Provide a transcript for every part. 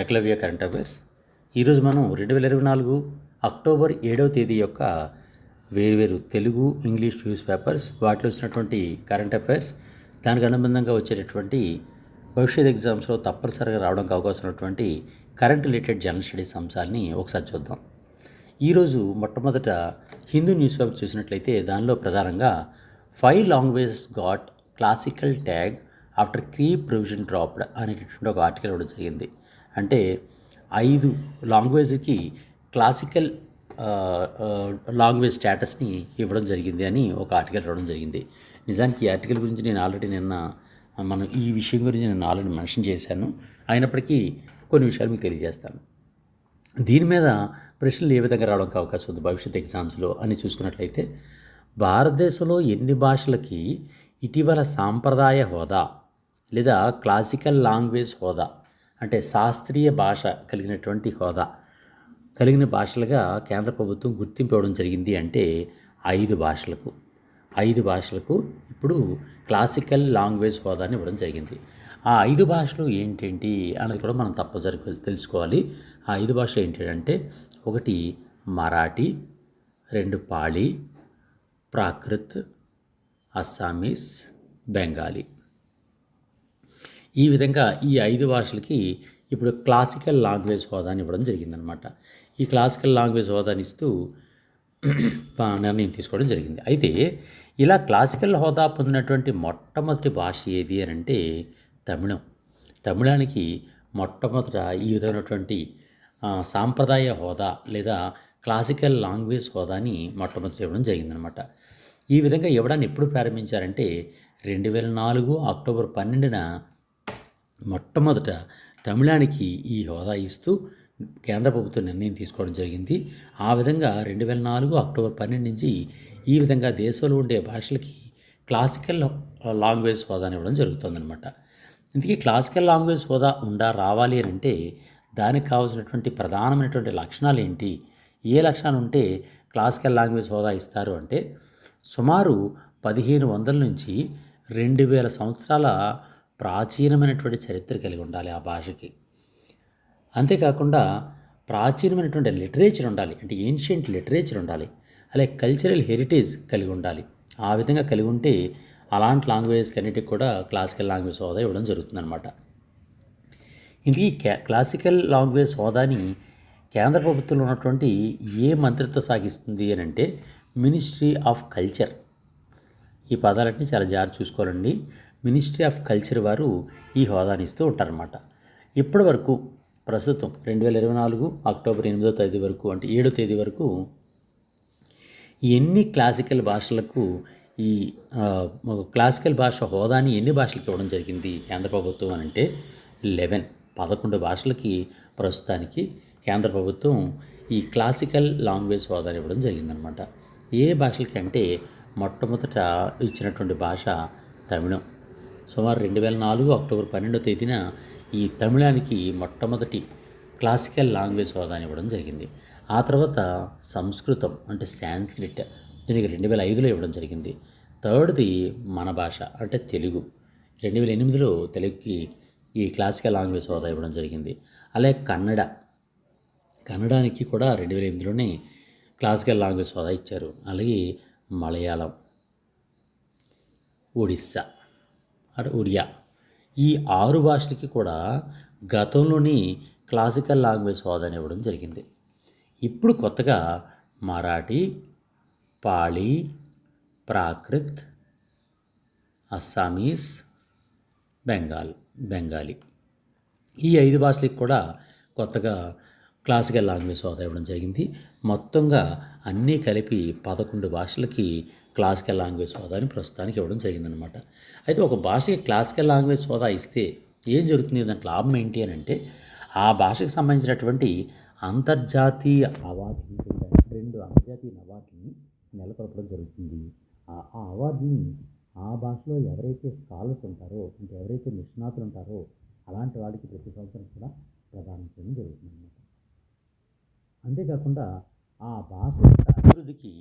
Eklavya current affairs. ఈరోజు మనం రెండు వేల ఇరవై నాలుగు అక్టోబర్ ఏడవ తేదీ యొక్క వేరువేరు తెలుగు ఇంగ్లీష్ న్యూస్ పేపర్స్ వాటిలో వచ్చినటువంటి కరెంట్ అఫైర్స్ దానికి అనుబంధంగా వచ్చేటటువంటి భవిష్యత్ ఎగ్జామ్స్లో తప్పనిసరిగా రావడానికి అవకాశం ఉన్నటువంటి కరెంట్ రిలేటెడ్ జనరల్ స్టడీస్ అంశాలని ఒకసారి చూద్దాం. ఈరోజు మొట్టమొదట హిందూ న్యూస్ పేపర్ చూసినట్లయితే దానిలో ప్రధానంగా five languages got classical tag after key provision dropped అనేటటువంటి ఒక ఆర్టికల్ ఇవ్వడం జరిగింది. అంటే ఐదు లాంగ్వేజ్కి క్లాసికల్ లాంగ్వేజ్ స్టేటస్ని ఇవ్వడం జరిగింది అని ఒక ఆర్టికల్ రావడం జరిగింది. నిజానికి ఈ ఆర్టికల్ గురించి నేను ఆల్రెడీ నిన్న మనం ఈ విషయం గురించి నేను ఆల్రెడీ మెన్షన్ చేశాను. అయినప్పటికీ కొన్ని విషయాలు మీకు తెలియజేస్తాను. దీని మీద ప్రశ్నలు ఏ విధంగా రావడానికి అవకాశం ఉంది భవిష్యత్ ఎగ్జామ్స్లో అని చూసుకున్నట్లయితే భారతదేశంలో ఎన్ని భాషలకి ఇటీవల సాంప్రదాయ హోదా లేదా క్లాసికల్ లాంగ్వేజ్ హోదా అంటే శాస్త్రీయ భాష కలిగినటువంటి హోదా. కలిగిన భాషలుగా కేంద్ర ప్రభుత్వం గుర్తింపు ఇవ్వడం జరిగింది అంటే ఐదు భాషలకు. ఐదు భాషలకు ఇప్పుడు క్లాసికల్ లాంగ్వేజ్ హోదాని ఇవ్వడం జరిగింది. ఆ ఐదు భాషలు ఏంటేంటి అన్నది కూడా మనం తప్పనిసరి తెలుసుకోవాలి. ఆ ఐదు భాషలు ఏంటంటే ఒకటి మరాఠీ రెండు పాళీ ప్రాకృత్ అస్సామీస్ బెంగాలీ. ఈ విధంగా ఈ ఐదు భాషలకి ఇప్పుడు క్లాసికల్ లాంగ్వేజ్ హోదాని ఇవ్వడం జరిగిందనమాట. ఈ క్లాసికల్ లాంగ్వేజ్ హోదాని ఇస్తూ నిర్ణయం తీసుకోవడం జరిగింది. అయితే ఇలా క్లాసికల్ హోదా పొందినటువంటి మొట్టమొదటి భాష ఏది అని అంటే తమిళం. తమిళానికి మొట్టమొదట ఈ విధమైనటువంటి సాంప్రదాయ హోదా లేదా క్లాసికల్ లాంగ్వేజ్ హోదాని మొట్టమొదటి ఇవ్వడం జరిగిందనమాట. ఈ విధంగా ఇవ్వడాన్ని ఎప్పుడు ప్రారంభించారంటే రెండు వేల నాలుగు అక్టోబర్ పన్నెండున మొట్టమొదట తమిళానికి ఈ హోదా ఇస్తూ కేంద్ర ప్రభుత్వం నిర్ణయం తీసుకోవడం జరిగింది. ఆ విధంగా రెండు వేల నాలుగు అక్టోబర్ పన్నెండు నుంచి ఈ విధంగా దేశంలో ఉండే భాషలకి క్లాసికల్ లాంగ్వేజ్ హోదాని ఇవ్వడం జరుగుతుందన్నమాట. ఇందుకే క్లాసికల్ లాంగ్వేజ్ హోదా ఉండా రావాలి అని అంటే దానికి కావాల్సినటువంటి ప్రధానమైనటువంటి లక్షణాలు ఏంటి? ఏ లక్షణాలు ఉంటే క్లాసికల్ లాంగ్వేజ్ హోదా ఇస్తారు అంటే సుమారు పదిహేను వందల నుంచి రెండు వేల సంవత్సరాల ప్రాచీనమైనటువంటి చరిత్ర కలిగి ఉండాలి ఆ భాషకి. అంతేకాకుండా ప్రాచీనమైనటువంటి లిటరేచర్ ఉండాలి అంటే ఏన్షియంట్ లిటరేచర్ ఉండాలి అలాగే కల్చరల్ హెరిటేజ్ కలిగి ఉండాలి. ఆ విధంగా కలిగి ఉంటే అలాంటి లాంగ్వేజెస్ అన్నిటికి కూడా క్లాసికల్ లాంగ్వేజ్ హోదా ఇవ్వడం జరుగుతుందన్నమాట. ఇది క్లాసికల్ లాంగ్వేజ్ హోదాని కేంద్ర ప్రభుత్వంలో ఉన్నటువంటి ఏ మంత్రిత్వ సాగిస్తుంది అని అంటే మినిస్ట్రీ ఆఫ్ కల్చర్. ఈ పదాలన్నీ చాలా జాగ్రత్త చూసుకోవాలండి. మినిస్ట్రీ ఆఫ్ కల్చర్ వారు ఈ హోదాని ఇస్తూ ఉంటారన్నమాట. ఇప్పటి వరకు ప్రస్తుతం రెండు వేల ఇరవై నాలుగు అక్టోబర్ ఎనిమిదో తేదీ వరకు అంటే ఏడో తేదీ వరకు ఎన్ని క్లాసికల్ భాషలకు ఈ క్లాసికల్ భాష హోదాని ఎన్ని భాషలకు ఇవ్వడం జరిగింది కేంద్ర ప్రభుత్వం అని అంటే లెవెన్. పదకొండు భాషలకి ప్రస్తుతానికి కేంద్ర ప్రభుత్వం ఈ క్లాసికల్ లాంగ్వేజ్ హోదాని ఇవ్వడం జరిగిందనమాట ఏ భాషలకి అంటే మొట్టమొదట ఇచ్చినటువంటి భాష తమిళం. సుమారు రెండు వేల నాలుగు అక్టోబర్ పన్నెండో తేదీన ఈ తమిళానికి మొట్టమొదటి క్లాసికల్ లాంగ్వేజ్ హోదాని ఇవ్వడం జరిగింది. ఆ తర్వాత సంస్కృతం అంటే సాంస్క్రిట్ దీనికి రెండు వేల ఐదులో ఇవ్వడం జరిగింది. థర్డ్ది మన భాష అంటే తెలుగు. రెండు వేల ఎనిమిదిలో తెలుగుకి ఈ క్లాసికల్ లాంగ్వేజ్ హోదా ఇవ్వడం జరిగింది. అలాగే కన్నడ. కన్నడానికి కూడా రెండు వేల ఎనిమిదిలోనే క్లాసికల్ లాంగ్వేజ్ హోదా ఇచ్చారు. అలాగే మలయాళం ఒడిస్సా. అంటే ఒరియా. ఈ ఆరు భాషలకి కూడా గతంలోని క్లాసికల్ లాంగ్వేజ్ హోదాని ఇవ్వడం జరిగింది. ఇప్పుడు కొత్తగా మరాఠీ పాళీ ప్రాకృత్ అస్సామీస్ బెంగాల్ బెంగాలీ. ఈ ఐదు భాషలకు కూడా కొత్తగా క్లాసికల్ లాంగ్వేజ్ హోదా ఇవ్వడం జరిగింది. మొత్తంగా అన్నీ కలిపి పదకొండు భాషలకి క్లాసికల్ లాంగ్వేజ్ హోదాని ప్రస్తుతానికి ఇవ్వడం జరిగిందనమాట అయితే ఒక భాషకి క్లాసికల్ లాంగ్వేజ్ హోదా ఇస్తే ఏం జరుగుతుంది? దాంట్లో లాభం ఏంటి అని అంటే ఆ భాషకు సంబంధించినటువంటి అంతర్జాతీయ అవార్డులు రెండు అంతర్జాతీయ అవార్డుని నెలకొల్పడం జరుగుతుంది. ఆ అవార్డుని ఆ భాషలో ఎవరైతే స్కాలర్స్ ఉంటారో అంటే ఎవరైతే నిష్ణాతులు ఉంటారో అలాంటి వాడికి ప్రతి సంవత్సరం కూడా ప్రదానం చేయడం జరుగుతుంది అన్నమాట అంతేకాకుండా ఆ భాష అభివృద్ధికి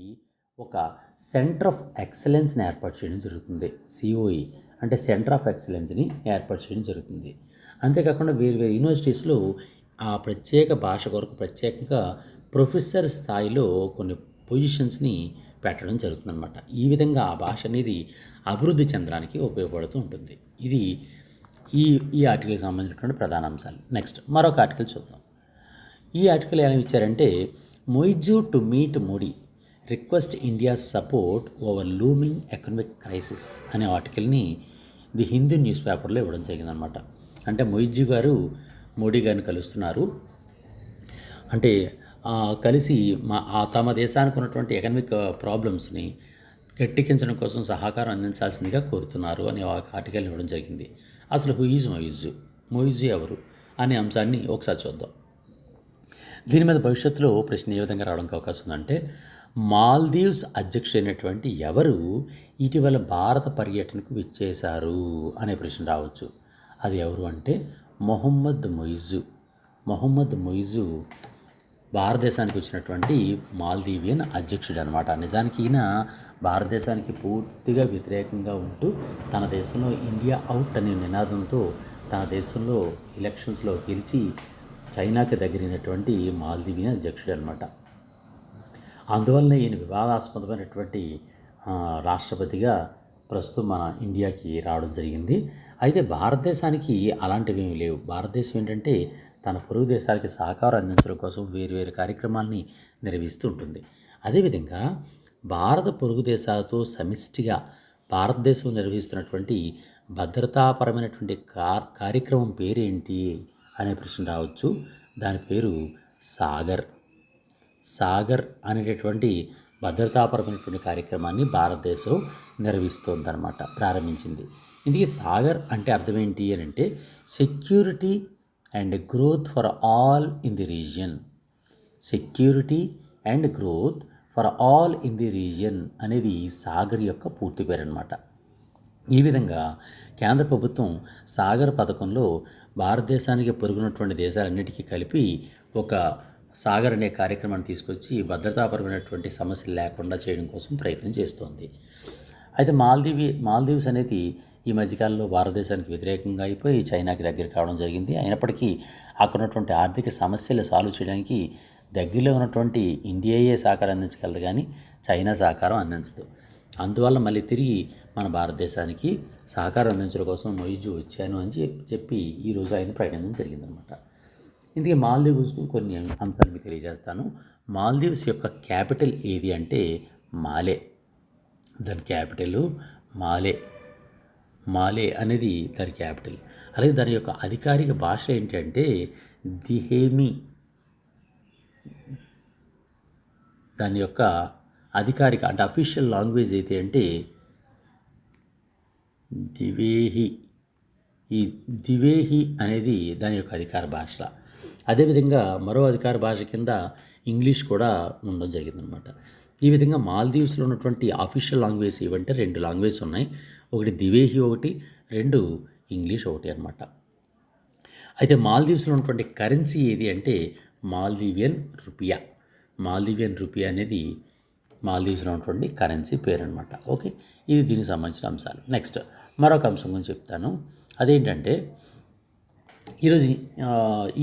ఒక సెంటర్ ఆఫ్ ఎక్సలెన్స్ని ఏర్పాటు చేయడం జరుగుతుంది సిఓఈ. అంటే సెంటర్ ఆఫ్ ఎక్సలెన్స్ని ఏర్పాటు చేయడం జరుగుతుంది. అంతేకాకుండా వేరు వేరు యూనివర్సిటీస్లో ఆ ప్రత్యేక భాష కొరకు ప్రత్యేకంగా ప్రొఫెసర్ స్థాయిలో కొన్ని పొజిషన్స్ని పెట్టడం జరుగుతుందన్నమాట. ఈ విధంగా ఆ భాష అనేది అభివృద్ధి చెందడానికి ఉపయోగపడుతూ ఉంటుంది. ఇది ఈ ఈ ఆర్టికల్కి సంబంధించినటువంటి ప్రధాన అంశాలు. నెక్స్ట్ మరొక ఆర్టికల్ చూద్దాం. ఈ ఆర్టికల్ ఏమి ఇచ్చారంటే Muizzu to meet Modi request India support over looming economic crisis అనే ఆర్టికల్ని ది హిందూ న్యూస్ పేపర్లో ఇవ్వడం జరిగిందనమాట అంటే మొయిజీ గారు మోడీ గారిని కలుస్తున్నారు. అంటే కలిసి మా తమ దేశానికి ఉన్నటువంటి ఎకనామిక్ ప్రాబ్లమ్స్ని గట్టెక్కించడం కోసం సహకారం అందించాల్సిందిగా కోరుతున్నారు అనే ఆర్టికల్ని ఆర్టికల్ ఇవ్వడం జరిగింది. అసలు హూ ఈజ్ మొయిజు? మొయిజు ఎవరు? అనే అంశాన్ని ఒకసారి చూద్దాం. దీని మీద భవిష్యత్తులో ప్రశ్న ఏ విధంగా రావడానికి అవకాశం ఉందంటే మాల్దీవ్స్ అధ్యక్షుడైనటువంటి ఎవరు? ఇటీవల భారత పర్యటనకు విచ్చేశారు అనే ప్రశ్న రావచ్చు. అది ఎవరు అంటే మొహమ్మద్ మొయిజు. మొహమ్మద్ మొయిజు భారతదేశానికి వచ్చినటువంటి మాల్దీవియన్ అధ్యక్షుడు అనమాట నిజానికి ఈయన భారతదేశానికి పూర్తిగా వ్యతిరేకంగా ఉంటూ తన దేశంలో ఇండియా అవుట్ అనే నినాదంతో తన దేశంలో ఎలక్షన్స్లో గెలిచి చైనాకి దగ్గరైనటువంటి మాల్దీవియన్ అధ్యక్షుడు అనమాట అందువల్లనే ఈయన వివాదాస్పదమైనటువంటి రాష్ట్రపతిగా ప్రస్తుతం మన ఇండియాకి రావడం జరిగింది. అయితే భారతదేశానికి అలాంటివి ఏమీ లేవు. భారతదేశం ఏంటంటే తన పొరుగు దేశాలకి సహకారం అందించడం కోసం వేరు వేరు కార్యక్రమాల్ని నిర్వహిస్తూ ఉంటుంది. అదేవిధంగా భారత పొరుగు దేశాలతో సమిష్టిగా భారతదేశం నిర్వహిస్తున్నటువంటి భద్రతాపరమైనటువంటి కార్ కార్యక్రమం పేరేంటి అనే ప్రశ్న రావచ్చు. దాని పేరు సాగర్. సాగర్ అనేటటువంటి భద్రతాపరమైనటువంటి కార్యక్రమాన్ని భారతదేశం నిర్వహిస్తోందనమాట ప్రారంభించింది. ఇందుకే సాగర్ అంటే అర్థం ఏంటి అని అంటే security and growth for all in the region security and growth for all in the region అనేది సాగర్ యొక్క పూర్తి పేరు అనమాట ఈ విధంగా కేంద్ర ప్రభుత్వం సాగర్ పథకంలో భారతదేశానికి పొరుగునటువంటి దేశాలన్నిటికీ కలిపి ఒక సాగర్ అనే కార్యక్రమాన్ని తీసుకొచ్చి భద్రతాపరమైనటువంటి సమస్యలు లేకుండా చేయడం కోసం ప్రయత్నం చేస్తోంది. అయితే మాల్దీవి మాల్దీవ్స్ అనేది ఈ మధ్యకాలంలో భారతదేశానికి వ్యతిరేకంగా అయిపోయి చైనాకి దగ్గర కావడం జరిగింది. అయినప్పటికీ అక్కడ ఉన్నటువంటి ఆర్థిక సమస్యలు సాల్వ్ చేయడానికి దగ్గరలో ఉన్నటువంటి ఇండియాయే సహకారం అందించగలదు కానీ చైనా సహకారం అందించదు. అందువల్ల మళ్ళీ తిరిగి మన భారతదేశానికి సహకారం అందించడం కోసం మొయిజు వచ్చాను అని చెప్పి చెప్పి ఈరోజు ఆయన ప్రకటించడం జరిగిందనమాట. ఇందుకే మాల్దీవ్స్ కొన్ని అంశాలు మీకు తెలియజేస్తాను. మాల్దీవ్స్ యొక్క క్యాపిటల్ ఏది అంటే మాలే. దాని క్యాపిటల్ మాలే. మాలే అనేది దాని క్యాపిటల్. అలాగే దాని యొక్క అధికారిక భాష ఏంటంటే దిహేమి. దాని యొక్క అధికారిక అంటే అఫీషియల్ లాంగ్వేజ్ అయితే అంటే దివేహి. ఈ దివేహి అనేది దాని యొక్క అధికార భాష. అదేవిధంగా మరో అధికార భాష కింద ఇంగ్లీష్ కూడా ఉండడం జరిగిందనమాట. ఈ విధంగా మాల్దీవ్స్లో ఉన్నటువంటి ఆఫీషియల్ లాంగ్వేజ్ ఏవంటే రెండు లాంగ్వేజ్ ఉన్నాయి. ఒకటి దివేహి ఒకటి రెండు ఇంగ్లీష్ ఒకటి అనమాట అయితే మాల్దీవ్స్లో ఉన్నటువంటి కరెన్సీ ఏది అంటే మాల్దీవియన్ రూపియా. మాల్దీవియన్ రూపియా అనేది మాల్దీవ్స్లో ఉన్నటువంటి కరెన్సీ పేరు అనమాట ఓకే? ఇది దీనికి సంబంధించిన అంశాలు. నెక్స్ట్ మరొక అంశం గురించి చెప్తాను. అదేంటంటే ఈరోజు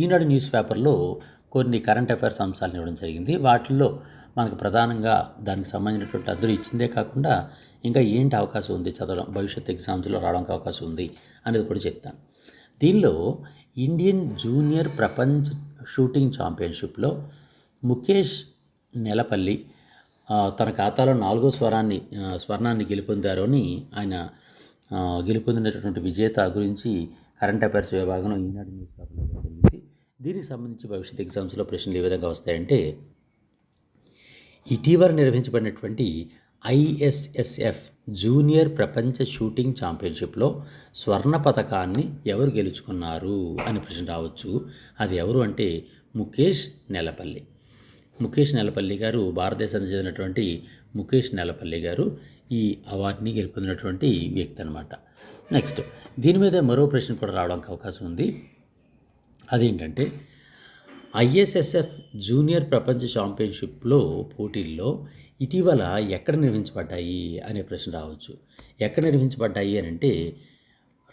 ఈనాడు న్యూస్ పేపర్లో కొన్ని కరెంట్ అఫైర్స్ అంశాలను ఇవ్వడం జరిగింది. వాటిల్లో మనకు ప్రధానంగా దానికి సంబంధించినటువంటి అద్దరు ఇచ్చిందే కాకుండా ఇంకా ఏంటి అవకాశం ఉంది చదవడం భవిష్యత్ ఎగ్జామ్స్లో రావడానికి అవకాశం ఉంది అనేది కూడా చెప్తాను. దీనిలో ఇండియన్ జూనియర్ ప్రపంచ షూటింగ్ ఛాంపియన్షిప్లో ముఖేష్ నెలపల్లి తన ఖాతాలో నాలుగో స్వరాన్ని స్వర్ణాన్ని గెలుపొందారు అని ఆయన గెలుపొందినటువంటి విజేత గురించి కరెంట్ అఫైర్స్ విభాగం ఈనాడు న్యూస్ పేపర్లో జరిగింది దీనికి సంబంధించి భవిష్యత్ ఎగ్జామ్స్లో ప్రశ్నలు ఏ విధంగా వస్తాయంటే ఇటీవల నిర్వహించబడినటువంటి ఐఎస్ఎస్ఎఫ్ జూనియర్ ప్రపంచ షూటింగ్ ఛాంపియన్షిప్లో స్వర్ణ పథకాన్ని ఎవరు గెలుచుకున్నారు అని ప్రశ్న రావచ్చు. అది ఎవరు అంటే ముఖేష్ నెలపల్లి. ముఖేష్ నెలపల్లి గారు భారతదేశానికి చెందినటువంటి ముఖేష్ నెలపల్లి గారు ఈ అవార్డుని గెలుపొందినటువంటి వ్యక్తి అనమాట నెక్స్ట్ దీని మీద మరో ప్రశ్న కూడా రావడానికి అవకాశం ఉంది. అదేంటంటే ఐఎస్ఎస్ఎఫ్ జూనియర్ ప్రపంచ ఛాంపియన్షిప్లో పోటీల్లో ఇటీవల ఎక్కడ నిర్వహించబడ్డాయి అనే ప్రశ్న రావచ్చు. ఎక్కడ నిర్వహించబడ్డాయి అని అంటే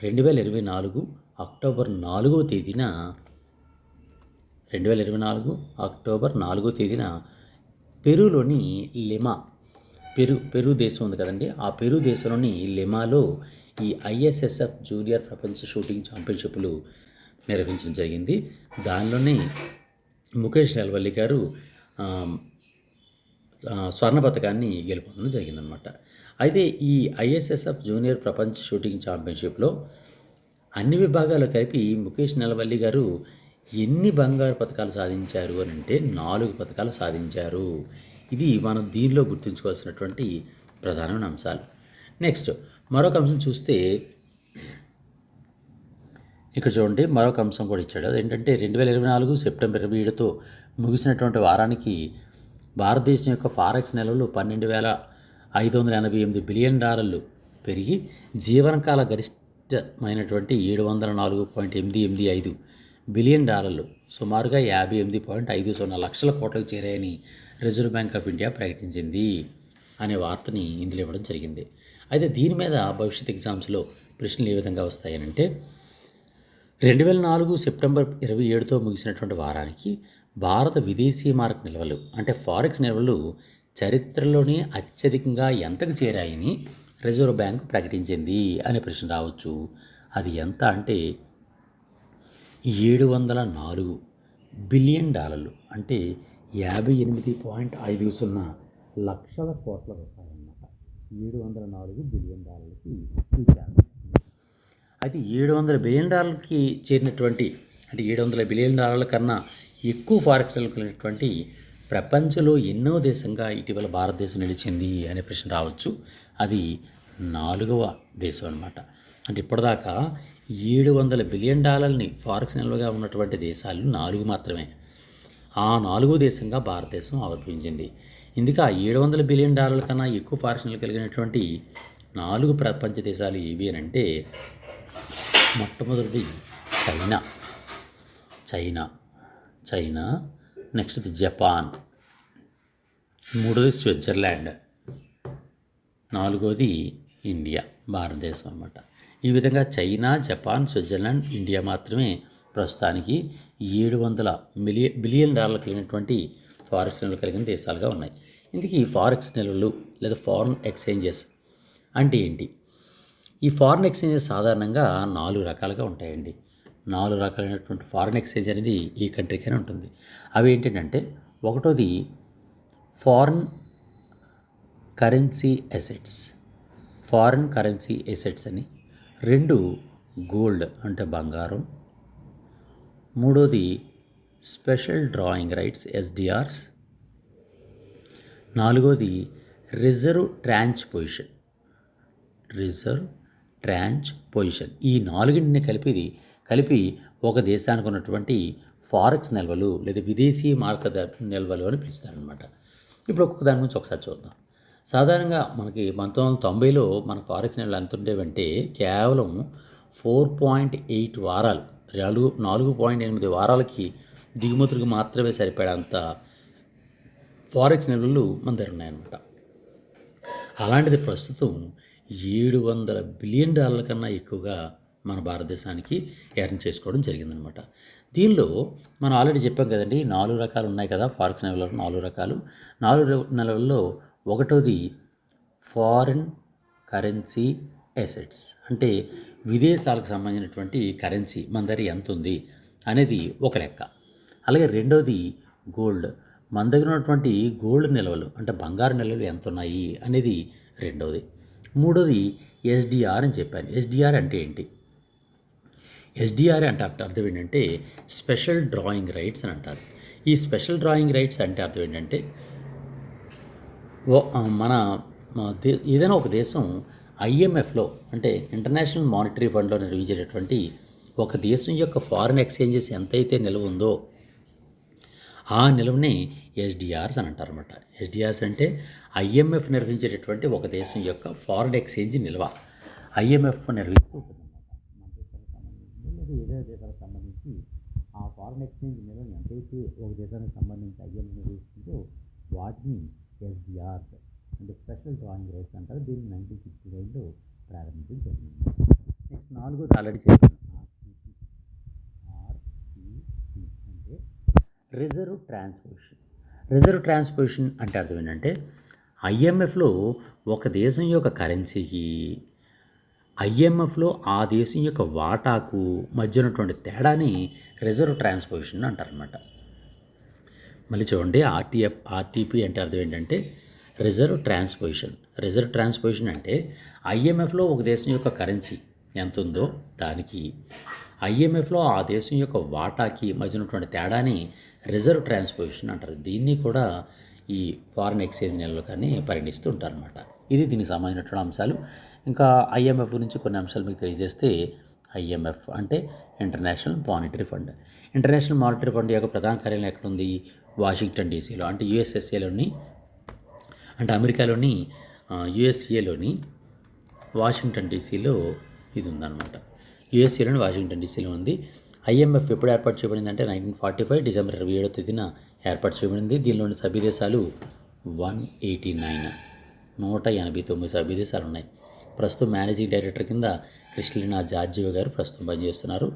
రెండు వేల ఇరవై నాలుగు అక్టోబర్ నాలుగో తేదీన రెండు వేల ఇరవై నాలుగు అక్టోబర్ నాలుగో తేదీన పెరూలోని లిమా పెరు పెరు దేశం ఉంది కదండి. ఆ పెరు దేశంలోని లిమాలో ఈ ఐఎస్ఎస్ఎఫ్ జూనియర్ ప్రపంచ షూటింగ్ ఛాంపియన్షిప్లు నిర్వహించడం జరిగింది. దానిలోనే ముఖేష్ నెలవల్లి గారు స్వర్ణ పథకాన్ని గెలుపొందడం జరిగిందనమాట అయితే ఈ ఐఎస్ఎస్ఎఫ్ జూనియర్ ప్రపంచ షూటింగ్ ఛాంపియన్షిప్లో అన్ని విభాగాలు కలిపి ముఖేష్ నెలవల్లి గారు ఎన్ని బంగారు పథకాలు సాధించారు అని అంటే నాలుగు పథకాలు సాధించారు. ఇది మనం దీనిలో గుర్తుంచుకోవాల్సినటువంటి ప్రధానమైన అంశాలు. నెక్స్ట్ మరొక అంశం చూస్తే ఇక్కడ చూడండి మరొక అంశం కూడా ఇచ్చాడు. అదేంటంటే రెండు వేల ఇరవై నాలుగు సెప్టెంబర్ ఇరవై ఏడుతో ముగిసినటువంటి వారానికి భారతదేశం యొక్క ఫారెక్స్ నెలలు పన్నెండు వేల ఐదు వందల ఎనభై ఎనిమిది బిలియన్ డాలర్లు పెరిగి జీవనకాల గరిష్టమైనటువంటి ఏడు వందల నాలుగు పాయింట్ ఎనిమిది ఎనిమిది ఐదు బిలియన్ డాలర్లు సుమారుగా యాభై ఎనిమిది పాయింట్ ఐదు సున్నా లక్షల కోట్లకు చేరాయని రిజర్వ్ బ్యాంక్ ఆఫ్ ఇండియా ప్రకటించింది అనే వార్తని ఇందులో ఇవ్వడం జరిగింది. అయితే దీని మీద భవిష్యత్ ఎగ్జామ్స్లో ప్రశ్నలు ఏ విధంగా వస్తాయనంటే రెండు వేల నాలుగు సెప్టెంబర్ ఇరవై ఏడుతో ముగిసినటువంటి వారానికి భారత విదేశీ మారక నిల్వలు అంటే ఫారెక్స్ నిల్వలు చరిత్రలోనే అత్యధికంగా ఎంతకు చేరాయని రిజర్వ్ బ్యాంక్ ప్రకటించింది అనే ప్రశ్న రావచ్చు. అది ఎంత అంటే ఏడు వందల నాలుగు బిలియన్ డాలర్లు అంటే యాభై ఎనిమిది పాయింట్ ఐదు సున్నా లక్షల కోట్ల రూపాయలు. ఏడు వందల నాలుగు బిలియన్ డాలర్లకి ఈ అయితే ఏడు వందల బిలియన్ డాలర్లకి చేరినటువంటి అంటే ఏడు వందల బిలియన్ డాలర్ల కన్నా ఎక్కువ ఫారెక్స్ కలిగినటువంటి ప్రపంచంలో ఎన్నో దేశంగా ఇటీవల భారతదేశం నిలిచింది అనే ప్రశ్న రావచ్చు. అది నాలుగవ దేశం అనమాట అంటే ఇప్పటిదాకా ఏడు వందల బిలియన్ డాలర్ని ఫారెక్స్ నిల్వగా ఉన్నటువంటి దేశాలు నాలుగు మాత్రమే. ఆ నాలుగో దేశంగా భారతదేశం ఆవిర్భవించింది. ఇందుక ఆ ఏడు వందల బిలియన్ డాలర్ల కన్నా ఎక్కువ ఫారెస్ట్లు కలిగినటువంటి నాలుగు ప్రపంచ దేశాలు ఏవి అని అంటే మొట్టమొదటిది China. China. China next Japan. మూడోది స్విట్జర్లాండ్. నాలుగోది ఇండియా భారతదేశం అన్నమాట. ఈ విధంగా చైనా జపాన్ స్విట్జర్లాండ్ ఇండియా మాత్రమే ప్రస్తుతానికి ఏడు వందల మిలియ బిలియన్ డాలర్లు కలిగినటువంటి ఫారెక్స్ కలిగిన దేశాలుగా ఉన్నాయి. ఇందుకే ఫారెక్స్ నిల్వలు లేదా ఫారెన్ ఎక్స్చేంజెస్ అంటే ఏంటి? ఈ ఫారెన్ ఎక్స్చేంజెస్ సాధారణంగా నాలుగు రకాలుగా ఉంటాయండి. నాలుగు రకాలైనటువంటి ఫారెన్ ఎక్స్చేంజ్ అనేది ఈ కంట్రీకైనా ఉంటుంది. అవి ఏంటంటే ఒకటోది foreign currency assets. Foreign currency assets అని. రెండు గోల్డ్ అంటే బంగారం. మూడోది స్పెషల్ డ్రాయింగ్ రైట్స్ ఎస్డిఆర్స్. నాలుగోది reserve tranche position. Reserve tranche position. ఈ నాలుగింటిని కలిపి కలిపి ఒక దేశానికి ఉన్నటువంటి ఫారెక్స్ నిల్వలు లేదా విదేశీ మార్క నిల్వలు అని పిలుస్తారనమాట ఇప్పుడు ఒక్కొక్క దాని గురించి ఒకసారి చూద్దాం. సాధారణంగా మనకి పంతొమ్మిది వందల తొంభైలో మన ఫారెక్స్ నిల్వలు ఎంత ఉండేవంటే కేవలం ఫోర్ పాయింట్ ఎయిట్ వారాలు. నాలుగు నాలుగు పాయింట్ ఎనిమిది వారాలకి దిగుమతులకు మాత్రమే సరిపడేంత ఫారెక్స్ నిల్వలు మన దగ్గర ఉన్నాయన్నమాట. అలాంటిది ప్రస్తుతం ఏడు వందల బిలియన్ డాలర్ల కన్నా ఎక్కువగా మన భారతదేశానికి ఎర్న్ చేసుకోవడం జరిగిందనమాట దీనిలో మనం ఆల్రెడీ చెప్పాం కదండి నాలుగు రకాలు ఉన్నాయి కదా ఫారెక్స్ నెలల్లో నాలుగు రకాలు. నాలుగు నెలల్లో ఒకటోది ఫారిన్ కరెన్సీ అసెట్స్. అంటే విదేశాలకు సంబంధించినటువంటి కరెన్సీ మన దగ్గర ఎంత ఉంది అనేది ఒక లెక్క. అలాగే రెండోది గోల్డ్. మన దగ్గర ఉన్నటువంటి గోల్డ్ నిల్వలు అంటే బంగారు నిల్వలు ఎంత ఉన్నాయి అనేది రెండవది మూడోది ఎస్డిఆర్ అని చెప్పాను. ఎస్డిఆర్ అంటే ఏంటి? ఎస్డిఆర్ అంటే అర్థం అర్థం ఏంటంటే స్పెషల్ డ్రాయింగ్ రైట్స్ అని అంటారు. ఈ స్పెషల్ డ్రాయింగ్ రైట్స్ అంటే అర్థం ఏంటంటే మన ఏదైనా ఒక దేశం ఐఎంఎఫ్లో అంటే ఇంటర్నేషనల్ మానిటరీ ఫండ్లో నిర్వహించేటటువంటి ఒక దేశం యొక్క ఫారిన్ ఎక్స్చేంజెస్ ఎంతైతే నిల్వ ఉందో ఆ నిల్వని ఎస్డిఆర్స్ అని అంటారు అనమాట ఎస్డిఆర్స్ అంటే ఐఎంఎఫ్ నిర్వహించేటటువంటి ఒక దేశం యొక్క ఫారిన్ ఎక్స్చేంజ్ నిల్వ. ఐఎంఎఫ్ నిర్వహిస్తూ ఉంటుందన్నమాట మన సంబంధించి లేదా దేశాలకు సంబంధించి ఆ ఫారిన్ ఎక్స్చేంజ్ నిల్వని ఎంతైతే ఒక దేశానికి సంబంధించి ఐఎంఎఫ్ నిర్వహిస్తుందో వాటిని ఎస్డిఆర్స్ అంటే స్పెషల్ డ్రాయింగ్ రైట్స్ అంటారు. దీన్ని నైన్టీన్ సిక్స్టీ నైన్లో ప్రారంభించడం జరిగింది. నెక్స్ట్ నాలుగోది ఆల్రెడీ చెప్పాను. రిజర్వ్ ట్రాన్స్పోజిషన్ రిజర్వ్ ట్రాన్స్పోజిషన్ అంటే అర్థం ఏంటంటే ఐఎంఎఫ్లో ఒక దేశం యొక్క కరెన్సీకి ఐఎంఎఫ్లో ఆ దేశం యొక్క వాటాకు మధ్య ఉన్నటువంటి తేడాని రిజర్వ్ ట్రాన్స్పోజిషన్ అంటారనమాట మళ్ళీ చూడండి ఆర్టీఎఫ్ ఆర్టీపీ అంటే అర్థం ఏంటంటే రిజర్వ్ ట్రాన్స్పోజిషన్ రిజర్వ్ ట్రాన్స్పోజిషన్ అంటే ఐఎంఎఫ్లో ఒక దేశం యొక్క కరెన్సీ ఎంత ఉందో దానికి ఐఎంఎఫ్లో ఆ దేశం యొక్క వాటాకి మధ్య ఉన్నటువంటి తేడాని రిజర్వ్ ట్రాన్స్పోజిషన్ అంటారు. దీన్ని కూడా ఈ ఫారిన్ ఎక్స్చేంజ్ నెలలో కానీ పరిగణిస్తూ ఉంటారనమాట ఇది దీనికి సంబంధించినటువంటి అంశాలు. ఇంకా ఐఎంఎఫ్ గురించి కొన్ని అంశాలు మీకు తెలియజేస్తే ఐఎంఎఫ్ అంటే international monetary fund. International monetary fund యొక్క ప్రధాన కార్యాలయం ఎక్కడుంది? వాషింగ్టన్ డీసీలో అంటే యుఎస్ఎస్ఏలోని అంటే అమెరికాలోని యుఎస్ఏలోని వాషింగ్టన్ డీసీలో ఇది ఉందన్నమాట. యుఎస్ఏలోని వాషింగ్టన్ డీసీలో ఉంది. ఐఎంఎఫ్ ఎప్పుడు ఏర్పాటు చేయబడింది అంటే నైన్టీన్ ఫార్టీ ఫైవ్ డిసెంబర్ ఇరవై ఏడో తేదీన ఏర్పాటు చేయబడింది. దీనిలోని సభ్యదేశాలు వన్ ఎయిటీ నైన్ నూట ఎనభై తొమ్మిది సభ్యదేశాలు ఉన్నాయి ప్రస్తుతం మేనేజింగ్ డైరెక్టర్ కింద క్రిస్టలినా జార్జివ్ గారు ప్రస్తుతం పనిచేస్తున్నారు.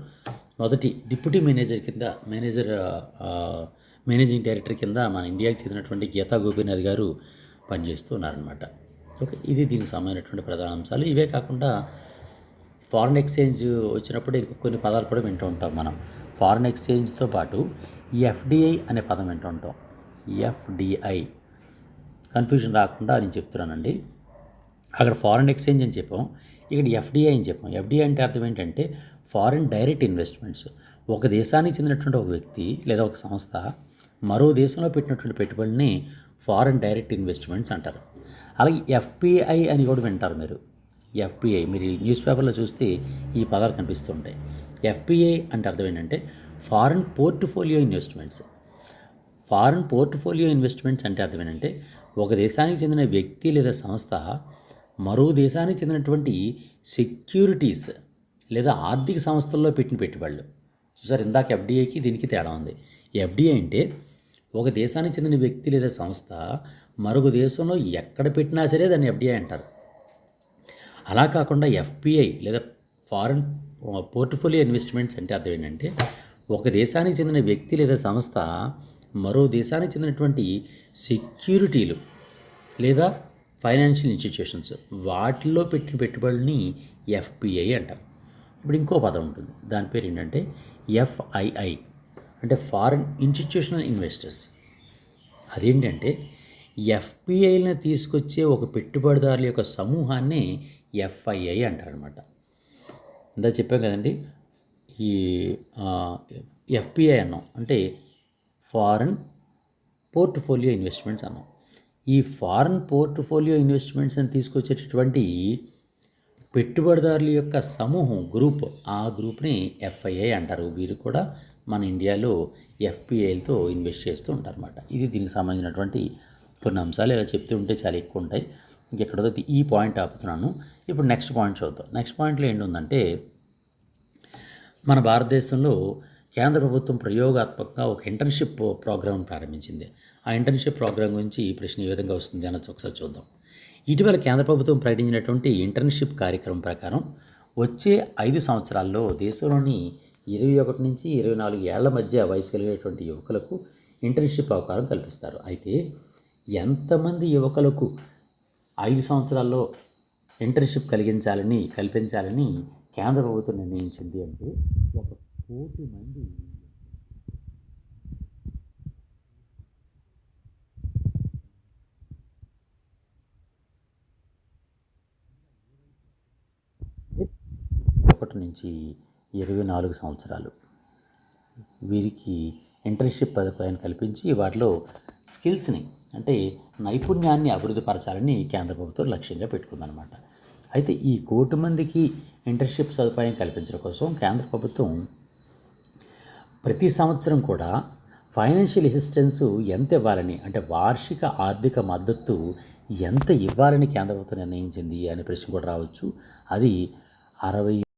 మొదటి డిప్యూటీ మేనేజర్ కింద మేనేజర్ మేనేజింగ్ డైరెక్టర్ కింద మన ఇండియాకి చెందినటువంటి గీతా గోపీనాథ్ గారు పనిచేస్తూ ఉన్నారనమాట ఓకే ఇది దీనికి సంబంధించినటువంటి ప్రధాన అంశాలు. ఇవే కాకుండా ఫారిన్ ఎక్స్చేంజ్ వచ్చినప్పుడు ఇంకొక కొన్ని పదాలు కూడా వింటూ ఉంటాం మనం. ఫారిన్ ఎక్స్చేంజ్తో పాటు ఎఫ్డిఐ అనే పదం వింటూ ఉంటాం. ఎఫ్డిఐ. కన్ఫ్యూజన్ రాకుండా నేను చెప్తున్నానండి. అక్కడ ఫారిన్ ఎక్స్చేంజ్ అని చెప్పాం. ఇక్కడ ఎఫ్డిఐ అని చెప్పాం. ఎఫ్డిఐ అంటే అర్థం ఏంటంటే ఫారిన్ డైరెక్ట్ ఇన్వెస్ట్మెంట్స్. ఒక దేశానికి చెందినటువంటి ఒక వ్యక్తి లేదా ఒక సంస్థ మరో దేశంలో పెట్టినటువంటి పెట్టుబడిని ఫారిన్ డైరెక్ట్ ఇన్వెస్ట్మెంట్స్ అంటారు. అలాగే ఎఫ్పిఐ అని కూడా వింటారు మీరు. ఎఫ్పిఐ మీరు న్యూస్ పేపర్లో చూస్తే ఈ పదాలు కనిపిస్తుంటాయి. ఎఫ్పిఐ అంటే అర్థం ఏంటంటే foreign portfolio investments. Foreign portfolio investments అంటే అర్థం ఏంటంటే ఒక దేశానికి చెందిన వ్యక్తి లేదా సంస్థ మరో దేశానికి చెందినటువంటి సెక్యూరిటీస్ లేదా ఆర్థిక సంస్థల్లో పెట్టిన పెట్టుబడులు. చూసారు ఇందాక ఎఫ్డిఐకి దీనికి తేడా ఉంది. ఎఫ్డిఐ అంటే ఒక దేశానికి చెందిన వ్యక్తి లేదా సంస్థ మరొక దేశంలో ఎక్కడ పెట్టినా సరే దాన్ని ఎఫ్డిఐ అంటారు. అలా కాకుండా ఎఫ్పిఐ లేదా ఫారిన్ పోర్ట్ఫోలియో ఇన్వెస్ట్మెంట్స్ అంటే అర్థం ఏంటంటే ఒక దేశానికి చెందిన వ్యక్తి లేదా సంస్థ మరో దేశానికి చెందినటువంటి సెక్యూరిటీలు లేదా ఫైనాన్షియల్ ఇన్స్టిట్యూషన్స్ వాటిల్లో పెట్టిన పెట్టుబడుల్ని ఎఫ్పిఐ అంటారు ఇప్పుడు ఇంకో పదం ఉంటుంది. దాని పేరు ఏంటంటే ఎఫ్ఐఐ అంటే ఫారిన్ ఇన్స్టిట్యూషనల్ ఇన్వెస్టర్స్. అదేంటంటే ఎఫ్పిఐలను తీసుకొచ్చే ఒక పెట్టుబడిదారుల యొక్క సమూహాన్ని ఎఫ్ఐఐ అంటారనమాట. ఇందా చెప్పాం కదండి ఈ ఎఫ్పిఐ అన్నాం. అంటే ఫారెన్ పోర్ట్ఫోలియో ఇన్వెస్ట్మెంట్స్ అన్నాం. ఈ ఫారెన్ పోర్ట్ఫోలియో ఇన్వెస్ట్మెంట్స్ అని తీసుకొచ్చేటటువంటి పెట్టుబడిదారుల యొక్క సమూహం గ్రూప్ ఆ గ్రూప్ని ఎఫ్ఐఐ అంటారు. వీరు కూడా మన ఇండియాలో ఎఫ్పిఐలతో ఇన్వెస్ట్ చేస్తూ ఉంటారన్నమాట ఇది దీనికి సంబంధించినటువంటి కొన్ని అంశాలు ఇలా చెప్తూ ఉంటే చాలా ఎక్కువ ఉంటాయి. ఇంకెక్కడో ఈ పాయింట్ ఆపుతున్నాను. ఇప్పుడు నెక్స్ట్ పాయింట్ చూద్దాం. నెక్స్ట్ పాయింట్లో ఏంటంటే మన భారతదేశంలో కేంద్ర ప్రభుత్వం ప్రయోగాత్మకంగా ఒక ఇంటర్న్షిప్ ప్రోగ్రామ్ ప్రారంభించింది. ఆ ఇంటర్న్షిప్ ప్రోగ్రామ్ గురించి ఈ ప్రశ్న ఏ విధంగా వస్తుంది అన్నది ఒకసారి చూద్దాం. ఇటీవల కేంద్ర ప్రభుత్వం ప్రకటించినటువంటి ఇంటర్న్షిప్ కార్యక్రమం ప్రకారం వచ్చే ఐదు సంవత్సరాల్లో దేశంలోని ఇరవై ఒకటి నుంచి ఇరవై నాలుగు ఏళ్ళ మధ్య వయసు కలిగినటువంటి యువకులకు ఇంటర్న్షిప్ అవకాశం కల్పిస్తారు. అయితే ఎంతమంది యువకులకు ఐదు సంవత్సరాల్లో ఇంటర్న్షిప్ కలిగించాలని కల్పించాలని కేంద్ర ప్రభుత్వం నిర్ణయించింది అంటే ఒక కోటి మంది ఒకటి నుంచి ఇరవై నాలుగు సంవత్సరాలు వీరికి ఇంటర్న్షిప్ పథకాన్ని కల్పించి వాటిలో స్కిల్స్ని అంటే నైపుణ్యాన్ని అభివృద్ధి పరచాలని కేంద్ర ప్రభుత్వం లక్ష్యంగా పెట్టుకుందనమాట అయితే ఈ కోటి మందికి ఇంటర్న్షిప్ సదుపాయం కల్పించడం కోసం కేంద్ర ప్రభుత్వం ప్రతి సంవత్సరం కూడా ఫైనాన్షియల్ అసిస్టెన్స్ ఎంత ఇవ్వాలని అంటే వార్షిక ఆర్థిక మద్దతు ఎంత ఇవ్వాలని కేంద్ర ప్రభుత్వం నిర్ణయించింది అనే ప్రశ్న కూడా రావచ్చు. అది అరవై